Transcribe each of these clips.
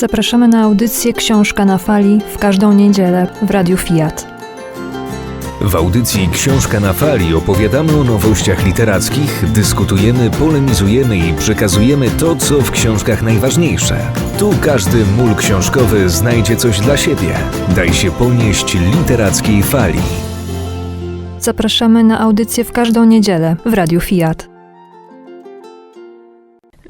Zapraszamy na audycję Książka na Fali w każdą niedzielę w Radiu Fiat. W audycji Książka na Fali opowiadamy o nowościach literackich, dyskutujemy, polemizujemy i przekazujemy to, co w książkach najważniejsze. Tu każdy mól książkowy znajdzie coś dla siebie. Daj się ponieść literackiej fali. Zapraszamy na audycję w każdą niedzielę w Radiu Fiat.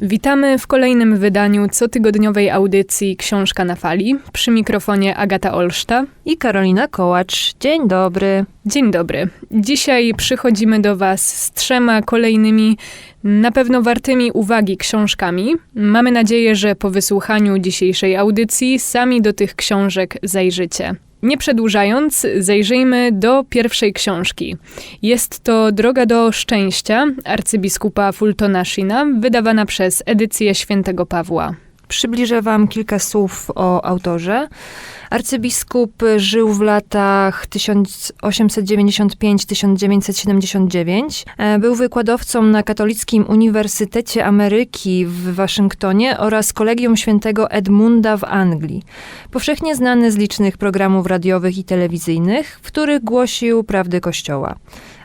Witamy w kolejnym wydaniu cotygodniowej audycji Książka na Fali. Przy mikrofonie Agata Olszta. I Karolina Kołacz. Dzień dobry. Dzień dobry. Dzisiaj przychodzimy do Was z trzema kolejnymi, na pewno wartymi uwagi książkami. Mamy nadzieję, że po wysłuchaniu dzisiejszej audycji sami do tych książek zajrzycie. Nie przedłużając, zajrzyjmy do pierwszej książki. Jest to Droga do Szczęścia arcybiskupa Fultona Shina, wydawana przez edycję Świętego Pawła. Przybliżę Wam kilka słów o autorze. Arcybiskup żył w latach 1895-1979. E, był wykładowcą na Katolickim Uniwersytecie Ameryki w Waszyngtonie oraz Kolegium Świętego Edmunda w Anglii. Powszechnie znany z licznych programów radiowych i telewizyjnych, w których głosił prawdy Kościoła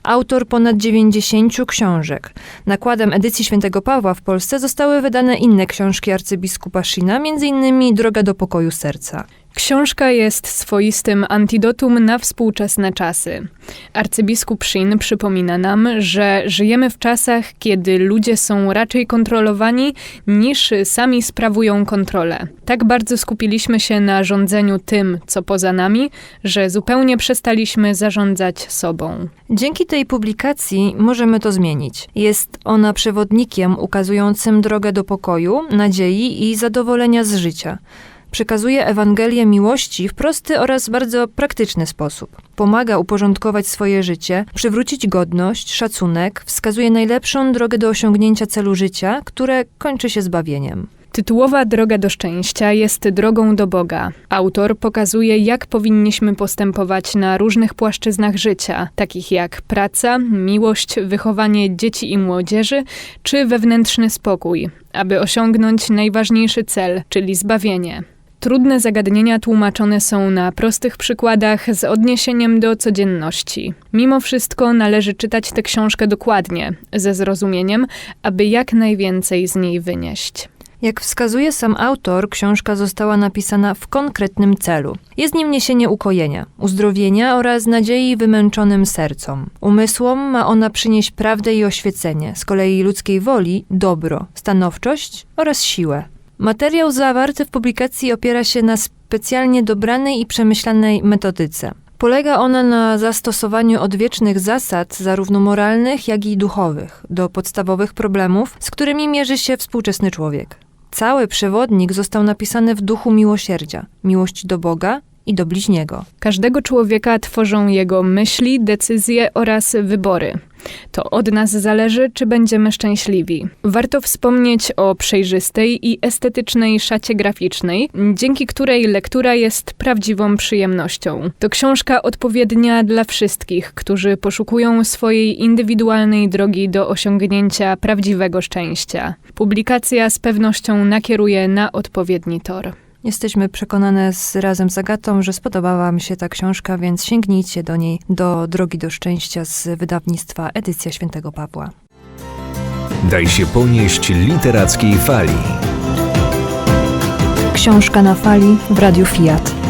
autor ponad 90 książek. Nakładem edycji Świętego Pawła w Polsce zostały wydane inne książki arcybiskupa Shina, m.in. Droga do pokoju serca. Książka jest swoistym antidotum na współczesne czasy. Arcybiskup Shin przypomina nam, że żyjemy w czasach, kiedy ludzie są raczej kontrolowani niż sami sprawują kontrolę. Tak bardzo skupiliśmy się na rządzeniu tym, co poza nami, że zupełnie przestaliśmy zarządzać sobą. Dzięki tej publikacji możemy to zmienić. Jest ona przewodnikiem ukazującym drogę do pokoju, nadziei i zadowolenia z życia przekazuje Ewangelię miłości w prosty oraz bardzo praktyczny sposób. Pomaga uporządkować swoje życie, przywrócić godność, szacunek, wskazuje najlepszą drogę do osiągnięcia celu życia, które kończy się zbawieniem. Tytułowa Droga do Szczęścia jest drogą do Boga. Autor pokazuje, jak powinniśmy postępować na różnych płaszczyznach życia, takich jak praca, miłość, wychowanie dzieci i młodzieży, czy wewnętrzny spokój, aby osiągnąć najważniejszy cel, czyli zbawienie. Trudne zagadnienia tłumaczone są na prostych przykładach z odniesieniem do codzienności. Mimo wszystko należy czytać tę książkę dokładnie, ze zrozumieniem, aby jak najwięcej z niej wynieść. Jak wskazuje sam autor, książka została napisana w konkretnym celu. Jest nim niesienie ukojenia, uzdrowienia oraz nadziei wymęczonym sercom. Umysłom ma ona przynieść prawdę i oświecenie, z kolei ludzkiej woli dobro, stanowczość oraz siłę. Materiał zawarty w publikacji opiera się na specjalnie dobranej i przemyślanej metodyce. Polega ona na zastosowaniu odwiecznych zasad, zarówno moralnych, jak i duchowych, do podstawowych problemów, z którymi mierzy się współczesny człowiek. Cały przewodnik został napisany w duchu miłosierdzia, miłości do Boga i do bliźniego. Każdego człowieka tworzą jego myśli, decyzje oraz wybory. To od nas zależy, czy będziemy szczęśliwi. Warto wspomnieć o przejrzystej i estetycznej szacie graficznej, dzięki której lektura jest prawdziwą przyjemnością. To książka odpowiednia dla wszystkich, którzy poszukują swojej indywidualnej drogi do osiągnięcia prawdziwego szczęścia. Publikacja z pewnością nakieruje na odpowiedni tor. Jesteśmy przekonane z, razem z Agatą, że spodobała Wam się ta książka, więc sięgnijcie do niej do Drogi do Szczęścia z wydawnictwa Edycja Świętego Pawła. Daj się ponieść literackiej fali. Książka na fali w Radiu Fiat.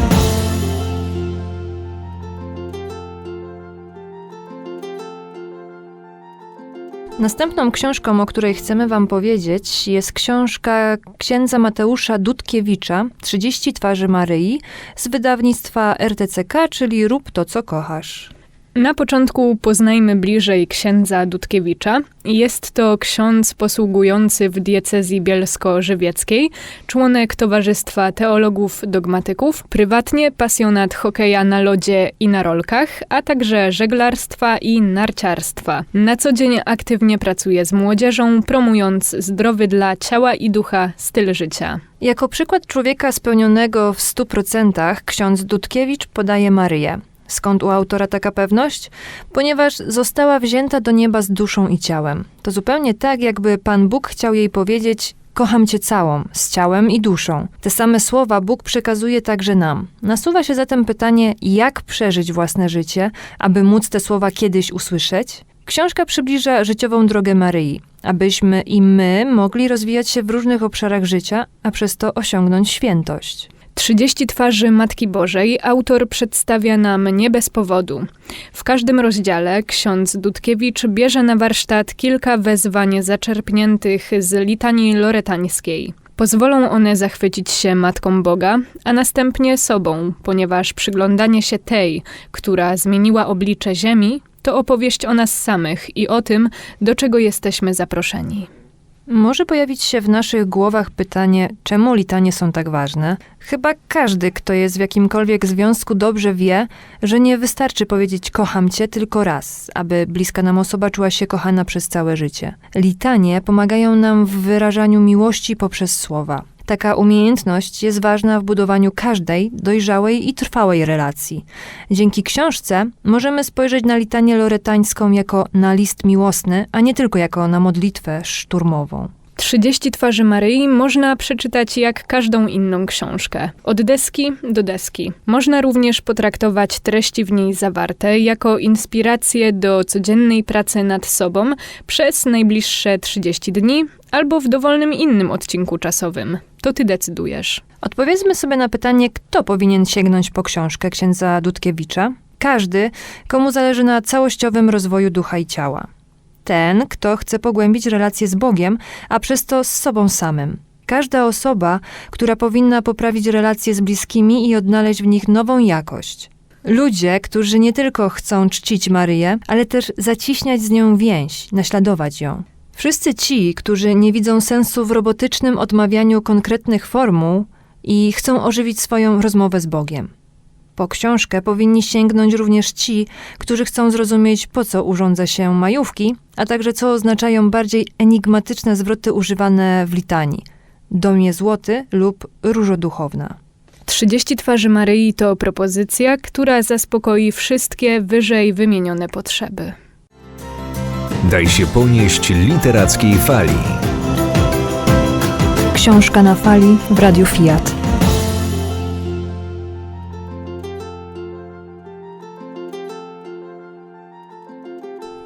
Następną książką, o której chcemy Wam powiedzieć, jest książka księdza Mateusza Dudkiewicza 30 twarzy Maryi z wydawnictwa RTCK, czyli Rób to, co kochasz. Na początku poznajmy bliżej księdza Dudkiewicza. Jest to ksiądz posługujący w diecezji bielsko-żywieckiej, członek Towarzystwa Teologów Dogmatyków, prywatnie pasjonat hokeja na lodzie i na rolkach, a także żeglarstwa i narciarstwa. Na co dzień aktywnie pracuje z młodzieżą, promując zdrowy dla ciała i ducha styl życia. Jako przykład człowieka spełnionego w 100% ksiądz Dudkiewicz podaje Maryję. Skąd u autora taka pewność? Ponieważ została wzięta do nieba z duszą i ciałem. To zupełnie tak, jakby Pan Bóg chciał jej powiedzieć: Kocham Cię całą, z ciałem i duszą. Te same słowa Bóg przekazuje także nam. Nasuwa się zatem pytanie, jak przeżyć własne życie, aby móc te słowa kiedyś usłyszeć? Książka przybliża życiową drogę Maryi, abyśmy i my mogli rozwijać się w różnych obszarach życia, a przez to osiągnąć świętość. 30 twarzy Matki Bożej autor przedstawia nam nie bez powodu. W każdym rozdziale ksiądz Dudkiewicz bierze na warsztat kilka wezwań zaczerpniętych z litanii loretańskiej. Pozwolą one zachwycić się Matką Boga, a następnie sobą, ponieważ przyglądanie się tej, która zmieniła oblicze Ziemi, to opowieść o nas samych i o tym, do czego jesteśmy zaproszeni. Może pojawić się w naszych głowach pytanie, czemu litanie są tak ważne? Chyba każdy, kto jest w jakimkolwiek związku, dobrze wie, że nie wystarczy powiedzieć kocham cię tylko raz, aby bliska nam osoba czuła się kochana przez całe życie. Litanie pomagają nam w wyrażaniu miłości poprzez słowa. Taka umiejętność jest ważna w budowaniu każdej dojrzałej i trwałej relacji. Dzięki książce możemy spojrzeć na litanię loretańską jako na list miłosny, a nie tylko jako na modlitwę szturmową. 30 twarzy Maryi można przeczytać jak każdą inną książkę, od deski do deski. Można również potraktować treści w niej zawarte jako inspirację do codziennej pracy nad sobą przez najbliższe 30 dni albo w dowolnym innym odcinku czasowym. To ty decydujesz. Odpowiedzmy sobie na pytanie, kto powinien sięgnąć po książkę księdza Dudkiewicza. Każdy, komu zależy na całościowym rozwoju ducha i ciała. Ten, kto chce pogłębić relacje z Bogiem, a przez to z sobą samym. Każda osoba, która powinna poprawić relacje z bliskimi i odnaleźć w nich nową jakość. Ludzie, którzy nie tylko chcą czcić Maryję, ale też zaciśniać z nią więź, naśladować ją. Wszyscy ci, którzy nie widzą sensu w robotycznym odmawianiu konkretnych formuł i chcą ożywić swoją rozmowę z Bogiem. Po książkę powinni sięgnąć również ci, którzy chcą zrozumieć, po co urządza się majówki, a także co oznaczają bardziej enigmatyczne zwroty używane w litanii domie złoty lub różoduchowna. 30 twarzy Maryi to propozycja, która zaspokoi wszystkie wyżej wymienione potrzeby. Daj się ponieść literackiej fali. Książka na fali w Radiu Fiat.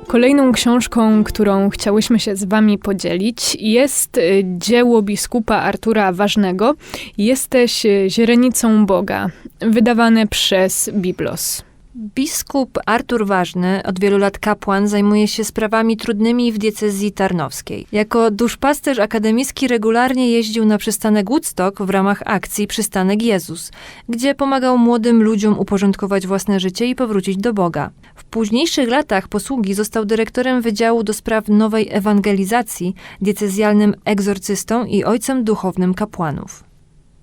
Kolejną książką, którą chciałyśmy się z Wami podzielić, jest y, dzieło biskupa Artura Ważnego Jesteś y, źrenicą Boga, wydawane przez Biblos. Biskup Artur Ważny, od wielu lat kapłan, zajmuje się sprawami trudnymi w diecezji tarnowskiej. Jako duszpasterz akademicki regularnie jeździł na przystanek Woodstock w ramach akcji Przystanek Jezus, gdzie pomagał młodym ludziom uporządkować własne życie i powrócić do Boga. W późniejszych latach posługi został dyrektorem Wydziału do Spraw Nowej Ewangelizacji, diecezjalnym egzorcystą i ojcem duchownym kapłanów.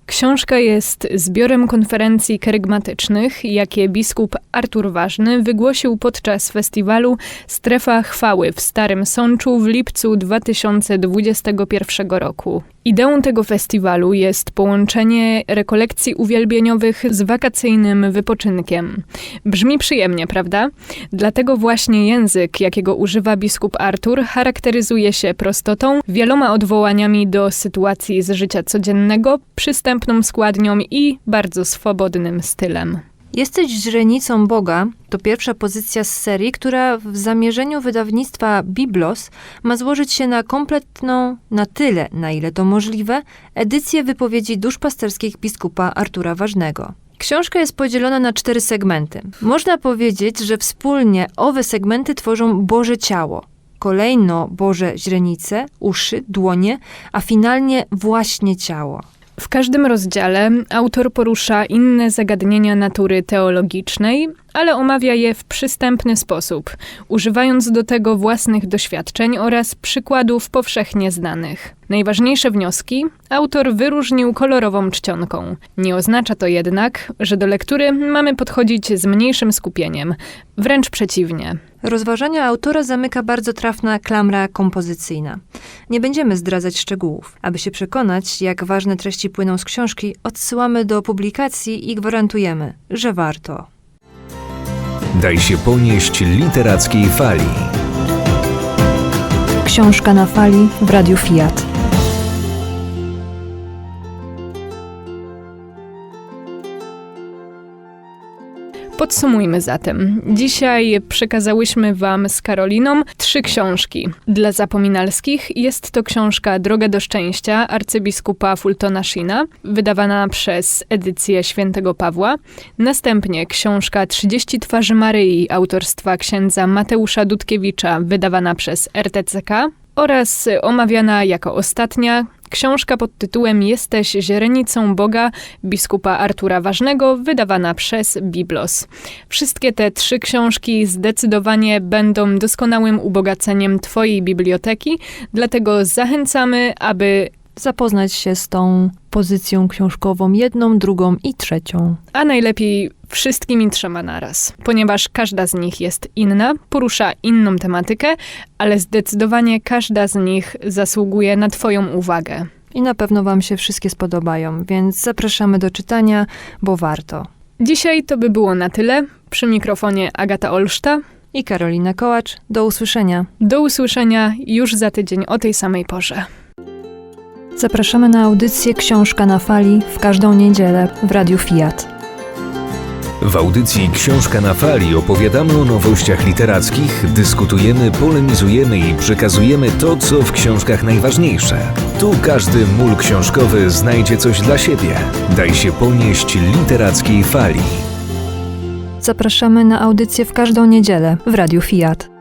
Książka jest zbiorem konferencji kerygmatycznych, jakie biskup Artur Ważny wygłosił podczas festiwalu Strefa Chwały w Starym Sączu w lipcu 2021 roku. Ideą tego festiwalu jest połączenie rekolekcji uwielbieniowych z wakacyjnym wypoczynkiem. Brzmi przyjemnie, prawda? Dlatego właśnie język, jakiego używa biskup Artur, charakteryzuje się prostotą, wieloma odwołaniami do sytuacji z życia codziennego, przystępną składnią i bardzo swobodnym stylem. Jesteś źrenicą Boga to pierwsza pozycja z serii, która w zamierzeniu wydawnictwa Biblos ma złożyć się na kompletną, na tyle, na ile to możliwe, edycję wypowiedzi duszpasterskich biskupa Artura Ważnego. Książka jest podzielona na cztery segmenty. Można powiedzieć, że wspólnie owe segmenty tworzą Boże Ciało. Kolejno Boże źrenice, uszy, dłonie, a finalnie właśnie ciało. W każdym rozdziale autor porusza inne zagadnienia natury teologicznej, ale omawia je w przystępny sposób, używając do tego własnych doświadczeń oraz przykładów powszechnie znanych. Najważniejsze wnioski autor wyróżnił kolorową czcionką. Nie oznacza to jednak, że do lektury mamy podchodzić z mniejszym skupieniem, wręcz przeciwnie. Rozważania autora zamyka bardzo trafna klamra kompozycyjna. Nie będziemy zdradzać szczegółów. Aby się przekonać, jak ważne treści płyną z książki, odsyłamy do publikacji i gwarantujemy, że warto. Daj się ponieść literackiej fali. Książka na fali w Radiu Fiat. Podsumujmy zatem. Dzisiaj przekazałyśmy Wam z Karoliną trzy książki. Dla zapominalskich jest to książka Droga do Szczęścia arcybiskupa Fultona Shina, wydawana przez edycję Świętego Pawła. Następnie książka 30 twarzy Maryi autorstwa księdza Mateusza Dudkiewicza, wydawana przez RTCK. Oraz omawiana jako ostatnia książka pod tytułem Jesteś źrenicą Boga biskupa Artura Ważnego, wydawana przez Biblos. Wszystkie te trzy książki zdecydowanie będą doskonałym ubogaceniem Twojej biblioteki, dlatego zachęcamy, aby Zapoznać się z tą pozycją książkową, jedną, drugą i trzecią. a najlepiej wszystkimi trzema naraz, ponieważ każda z nich jest inna, porusza inną tematykę, ale zdecydowanie każda z nich zasługuje na Twoją uwagę. I na pewno Wam się wszystkie spodobają, więc zapraszamy do czytania, bo warto. Dzisiaj to by było na tyle. Przy mikrofonie Agata Olszta. I Karolina Kołacz, do usłyszenia. Do usłyszenia już za tydzień o tej samej porze. Zapraszamy na audycję Książka na Fali w każdą niedzielę w Radiu Fiat. W audycji Książka na Fali opowiadamy o nowościach literackich, dyskutujemy, polemizujemy i przekazujemy to, co w książkach najważniejsze. Tu każdy mól książkowy znajdzie coś dla siebie. Daj się ponieść literackiej fali. Zapraszamy na audycję w każdą niedzielę w Radiu Fiat.